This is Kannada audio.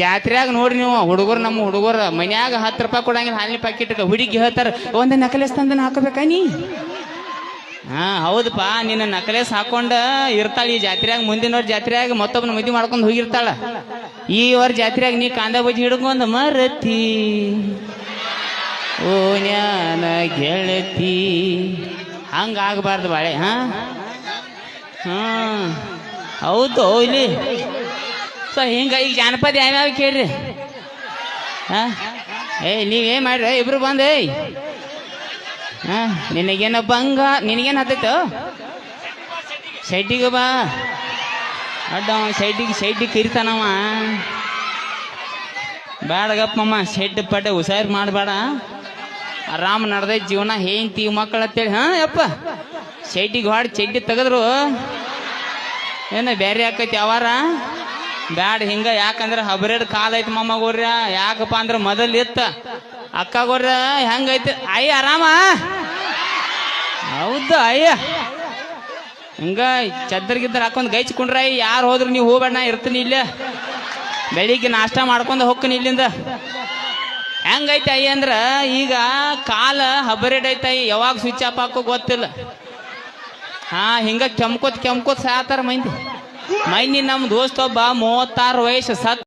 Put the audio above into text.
ಜಾತ್ರೆಯಾಗ ನೋಡ್ರಿ ನೀವು, ಹುಡುಗರು ನಮ್ಮ ಹುಡುಗರು, ಮನ್ಯಾಗ ಹತ್ತು ರೂಪಾಯಿ ಕೊಡಂಗಿಲ್ಲ, ಹಾಲಿನ ಪ್ಯಾಕೆಟ್ ಹುಡುಗಿ ಹೇಳ್ತಾರ, ಒಂದ್ ನಕಲೆಸ್ ತಂದನ ಹಾಕಬೇಕಾ ನೀ? ಹಾ ಹೌದಪ್ಪ ನಿನ್ನ ನಕಲೆಸ್ ಹಾಕೊಂಡ ಇರ್ತಾಳ ಈ ಜಾತ್ರೆಯಾಗ, ಮುಂದಿನ ವರ್ಷ ಜಾತ್ರೆಯಾಗ ಮತ್ತೊಬ್ಬನ ಮದುವೆ ಮಾಡ್ಕೊಂಡು ಹೋಗಿರ್ತಾಳ. ಈ ವರ್ಷ ಜಾತ್ರೆಯಾಗ ನೀ ಕಾಂದ ಬಜ್ಜಿ ಹಿಡ್ಕೊಂಡು ಮರತಿ, ಓ ನ್ಯಾನ ಗೆಳತಿ. ಹಂಗ ಆಗಬಾರ್ದು ಬಾಳೆ, ಹಾ? ಹಾ, ಹೌದು, ಇಲ್ಲಿ. ಸೊ ಹಿಂಗ ಈಗ ಜಾನಪದ ಯಾವ್ಯಾವ ಕೇಳ್ರಿ? ಹಾ? ಏ ನೀವೇನ್ ಮಾಡ್ರಿ? ಇಬ್ರು ಬಂದು, ಏಯ್. ಹಾ? ನಿನಗೇನ ಬಂಗ, ನಿನಗೇನು ಹತ್ತೈತು? ಶೆಡ್ಡಿಗೆ ಬಾ. ಅಡ್ಡ ಶೆಡ್ಡಿಗೆ ಶೆಡ್ಡಿಗೆ ಕರಿತಾನವ. ಬೇಡಗಪ್ಪಮ್ಮ ಶೆಡ್ ಪಡ್ಡೆ ಹುಷಾರ್ ಮಾಡಬೇಡ. ಆರಾಮ್ ನಡ್ದೈ ಜೀವನ ಹೇಂತಿ ಮಕ್ಕಳು ಅಂತೇಳಿ. ಹಾ, ಯಪ್ಪ. ಶೆಡ್ಡಿಗೆ ಹೊಡ್ ಚಡ್ಡಿ ತೆಗೆದ್ರು. ಏನ ಬೇರೆ ಆಕೈತಿ ಯಾವಾರ ಬ್ಯಾಡ, ಹಿಂಗ ಯಾಕಂದ್ರ ಹಬ್ರೇಡ್ ಕಾಲ್ ಐತಿ ಮಮ್ಮ ಗೋರ್ಯ. ಯಾಕಪ್ಪ ಅಂದ್ರ ಮೊದಲ್ ಇತ್ತ. ಅಕ್ಕ ಗೋರ್ಯ ಹೆಂಗೈತಿ ಅಯ್ಯ, ಆರಾಮ? ಹೌದು, ಅಯ್ಯ. ಹಿಂಗ ಚದ್ರಗಿದ್ರ ಹಾಕೊಂಡ್ ಗೈಚ್ಕೊಂಡ್ರ ಯಾರು ಹೋದ್ರು ನೀವು ಹೋಗ್ಬೇಡ, ನಾ ಇರ್ತೀನಿ ಇಲ್ಲೇ. ಬೆಳಿಗ್ಗೆ ನಾಷ್ಟ ಮಾಡ್ಕೊಂಡು ಹೋಗ್ತೀನಿ ಇಲ್ಲಿಂದ. ಹೆಂಗೈತೆ ಅಯ್ಯ ಅಂದ್ರ, ಈಗ ಕಾಲ ಹಬರೇಡ್ ಐತೆ ಯಾವಾಗ ಸ್ವಿಚ್ ಆಫ್ ಹಾಕೋ ಗೊತ್ತಿಲ್ಲ. ಹಾ, ಹಿಂಗ ಕೆಮ್ಕೋತ್ ಕೆಮ್ಕೋತ್ ಸಾತಾರ ಮಂದಿ. ಮೈನಿ ನಮ್ಮ ದೋಸ್ತ ಒಬ್ಬ ಮೂವತ್ತಾರು ವಯಸ್ಸು ಸತ್